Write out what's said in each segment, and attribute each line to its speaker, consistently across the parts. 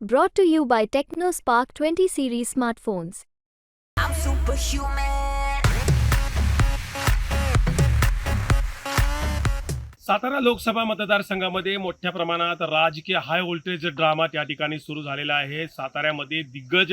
Speaker 1: Brought to you by TechnoSpark 20 series smartphones.
Speaker 2: I'm superhuman.
Speaker 3: Satara Lok Sabha मतदारसंघामध्ये मोठ्या प्रमाणात राजकीय हाय व्होल्टेज ड्रामा त्या ठिकाणी सुरू झालेला आहे साताऱ्यामध्ये दिग्गज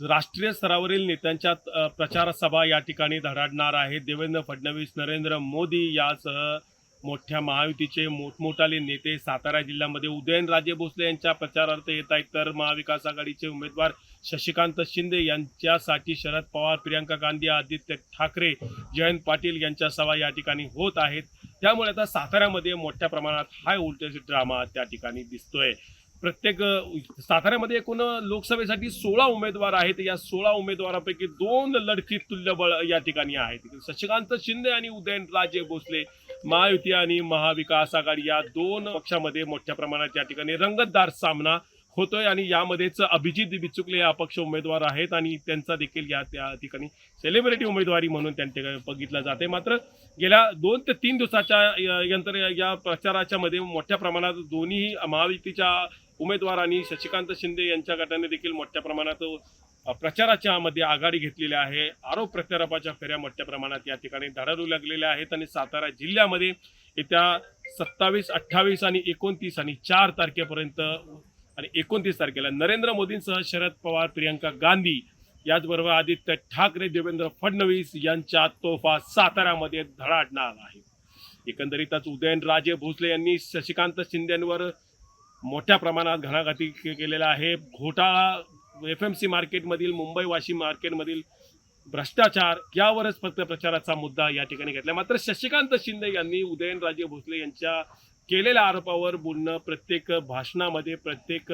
Speaker 3: राष्ट्रीय स्तरावरील नेत्यांच्या अ, प्रचार सभा या ठिकाणी धडाडणार आहेत देवेंद्र फडणवीस नरेंद्र मोदी यासह मोठ्या महायुतीचे मोठमोठाले नेते सातारा जिल्ह्यामध्ये उदयनराजे भोसले यांच्या प्रचारार्थ येत आहेत. तर महाविकास आघाडीचे उमेदवार शशिकांत शिंदे यांच्यासाठी शरद पवार प्रियंका गांधी आदित्य ठाकरे जयंत पाटील यांच्या सभा या ठिकाणी होत आहेत. त्यामुळे आता साताऱ्यामध्ये मोठ्या प्रमाणात हाय व्होल्टेज ड्रामा त्या ठिकाणी दिसतोय. प्रत्येक साताऱ्यामध्ये एकूण लोकसभेसाठी सोळा उमेदवार आहेत. या सोळा उमेदवारापैकी दोन लढती तुल्यबळ या ठिकाणी आहेत. शशिकांत शिंदे आणि उदयनराजे भोसले महायुती आणि महाविकास आघाडी या दोन पक्षामध्ये मोठ्या प्रमाणात या ठिकाणी रंगतदार सामना होतोय आणि यामध्येच अभिजित बिचुकले हे अपक्ष उमेदवार आहेत आणि त्यांचा देखील या त्या ठिकाणी सेलिब्रिटी उमेदवारी म्हणून त्यांच्या बघितलं जाते मात्र गेल्या दोन ते तीन दिवसाच्या यंत्र या प्रचाराच्या मध्ये मोठ्या प्रमाणात दोन्ही महायुतीच्या उमेदवार आणि शशिकांत शिंदे यांच्या गटाने देखील मोठ्या प्रमाणात प्रचाराच्या मध्ये आघाडी घेतलेली आहे. आरोप प्रत्यारोपाच्या फेऱ्या मोठ्या प्रमाणात या ठिकाणी धडाडू लागलेल्या आहेत आणि सातारा जिल्ह्यामध्ये येत्या सत्तावीस अठ्ठावीस आणि एकोणतीस आणि चार तारखेपर्यंत आणि एकोणतीस तारखेला नरेंद्र मोदींसह शरद पवार प्रियंका गांधी याचबरोबर आदित्य ठाकरे देवेंद्र फडणवीस यांच्या तोफा साताऱ्यामध्ये धडाडणार आहे एकंदरीतच उदयनराजे भोसले यांनी शशिकांत शिंदेवर मोठ्या प्रमाणात घणाघाती केलेला आहे. घोटाळा एफ एम सी मार्केटमधील मुंबई वाशिम मार्केटमधील भ्रष्टाचार यावरच फक्त प्रचाराचा मुद्दा या ठिकाणी घेतला. मात्र शशिकांत शिंदे यांनी उदयनराजे भोसले यांच्या केलेल्या आरोपावर बोलणं प्रत्येक भाषणामध्ये प्रत्येक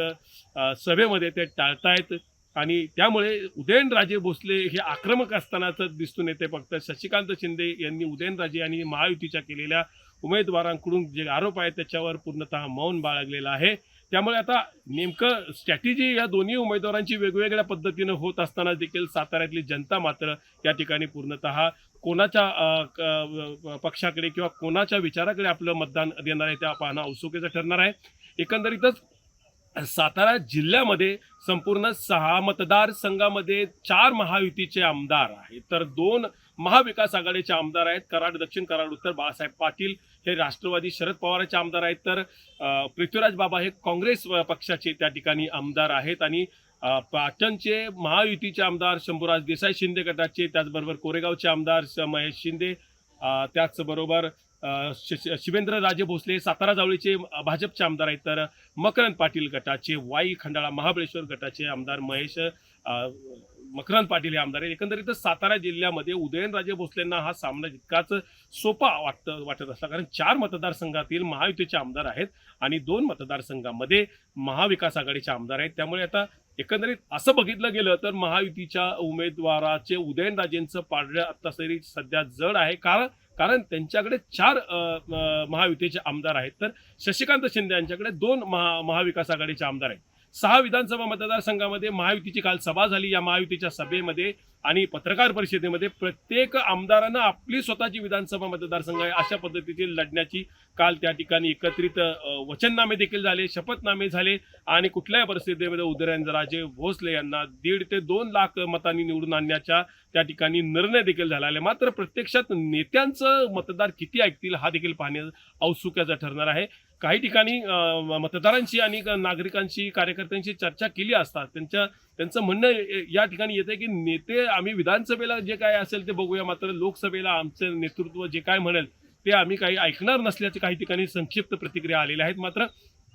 Speaker 3: सभेमध्ये ते टाळतायत. आणि त्यामुळे उदयनराजे भोसले हे आक्रमक असतानाच दिसून येते फक्त. शशिकांत शिंदे यांनी उदयनराजे यांनी महायुतीच्या केलेल्या उमेदवारांकडून जे आरोप आहेत त्याच्यावर पूर्णतः मौन बाळगलेलं आहे. त्यामुळे आता नेमकं स्ट्रॅटेजी या दोन्ही उमेदवारांची वेगवेगळ्या पद्धतीनं होत असताना देखील साताऱ्यातली जनता मात्र या ठिकाणी पूर्णतः कोणाच्या क- पक्षाकडे किंवा कोणाच्या विचाराकडे आपलं मतदान देणार आहे त्या पाहणं औत्सुक्याचं ठरणार आहे. एकंदरीतच सातारा जिल्ह्यामध्ये संपूर्ण सहा मतदारसंघामध्ये चार महायुतीचे आमदार आहेत. तर दोन महाविकास आघाडीचे आमदार आहेत. कराड दक्षिण कराड उत्तर बाळासाहेब पाटील हे राष्ट्रवादी शरद पवारांचे आमदार आहेत. तर पृथ्वीराज बाबा हे काँग्रेस पक्षाचे त्या ठिकाणी आमदार आहेत आणि पाटणचे महायुतीचे आमदार शंभूराज देसाई शिंदे गटाचे त्याचबरोबर कोरेगावचे आमदार स- महेश शिंदे त्याचबरोबर शिवेंद्र राजे भोसले सातारा जावळीचे भाजपचे आमदार आहेत तर मकरंद पाटील गटाचे वाई खंडाळा महाबळेश्वर गटाचे आमदार महेश मकरंद पाटील हे आमदार आहेत. एकंदरीतच सातारा जिल्ह्यामध्ये उदयनराजे भोसलेंना हा सामना जितकाच सोपा वाटत वाटत असला कारण चार मतदारसंघातील महायुतीचे आमदार आहेत आणि दोन मतदारसंघामध्ये महाविकास आघाडीचे आमदार आहेत. त्यामुळे आता एकंदरीत असं बघितलं गेलं तर महायुतीच्या उमेदवाराचे उदयनराजेंचं पाडळं आत्ता तरी सध्या जड आहे. कारण कारण त्यांच्याकडे चार महायुतीचे आमदार आहेत. तर शशिकांत शिंदे यांच्याकडे दोन महा महाविकास आघाडीचे आमदार आहेत. सहा विधानसभा मतदारसंघामध्ये महायुतीची काल सभा झाली. या महायुतीच्या सभेमध्ये आणि पत्रकार परिषदेमध्ये प्रत्येक आमदारानं आपली स्वतःची विधानसभा मतदारसंघ आहे. अशा पद्धतीचे लढण्याची काल त्या ठिकाणी एकत्रित वचननामे देखील झाले शपथनामे झाले आणि कुठल्याही परिस्थितीमध्ये उदयनराजे भोसले यांना दीड ते दोन लाख मतांनी निवडून आणण्याच्या त्या ठिकाणी निर्णय देखील झाला आहे. मात्र प्रत्यक्षात नेत्यांचं मतदार किती ऐकतील हा देखील पाहणे औत्सुक्याचा ठरणार आहे. काही ठिकाणी मतदारांशी आणि नागरिकांशी कार्यकर्त्यांशी चर्चा केली असतात त्यांच्या त्यांचं म्हणणं या ठिकाणी येतं की नेते आम्ही विधानसभेला जे काय असेल ते बघूया. मात्र लोकसभेला आमचं नेतृत्व जे काय म्हणेल ते आम्ही काही ऐकणार नसल्याचे काही ठिकाणी संक्षिप्त प्रतिक्रिया आलेल्या आहेत. मात्र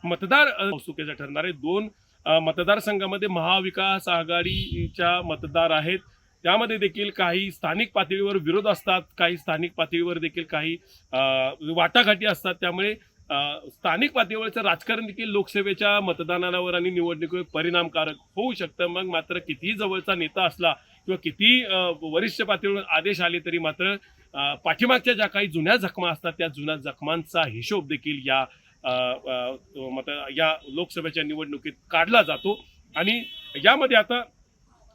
Speaker 3: मतदार अ, ठरणार ठरणारे दोन मतदारसंघामध्ये महाविकास आघाडीच्या मतदार आहेत. त्यामध्ये देखील काही स्थानिक पातळीवर विरोध असतात काही स्थानिक पातळीवर देखील काही वाटाघाटी असतात. त्यामुळे स्थानिक पातळीवरचं राजकारण देखील लोकसभेच्या मतदानावर आणि निवडणुकीवर परिणामकारक होऊ शकतं. मग मात्र कितीही जवळचा नेता असला किंवा किती वरिष्ठ पातळीवर आदेश आले तरी मात्र पाठीमागच्या ज्या काही जुन्या जखमा असतात त्या जुन्या जखमांचा हिशोब देखील या मत या लोकसभेच्या निवडणुकीत काढला जातो. आणि यामध्ये आता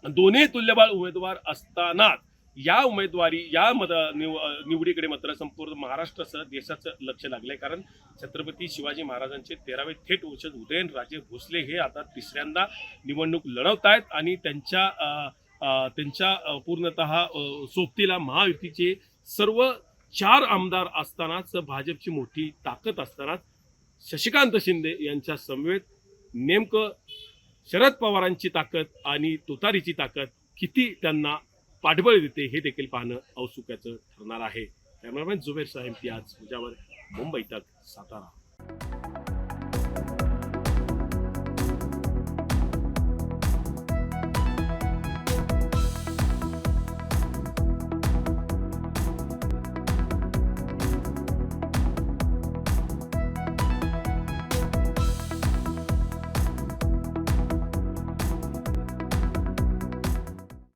Speaker 3: दोन्ही तुल्यबळ उमेदवार असताना या उमेदवारी या मत निव निवडीकडे मात्र संपूर्ण महाराष्ट्रासह देशाचं लक्ष लागलंय. कारण छत्रपती शिवाजी महाराजांचे तेरावे थेट वंशज उदयनराजे भोसले हे आता तिसऱ्यांदा निवडणूक लढवत आहेत आणि त्यांच्या त्यांच्या पूर्णतः सोबतीला महायुतीचे सर्व चार आमदार असतानाच भाजपची मोठी ताकद असतानाच शशिकांत शिंदे यांच्या समवेत नेमकं शरद पवारांची ताकद आणि तुतारीची ताकद किती त्यांना पाठबळ देते हे देखील पाहणं औत्सुक्याचं ठरणार आहे. कॅमेरामॅन जुबेर साहेब ती आज मुजावर मुंबई तक सातारा.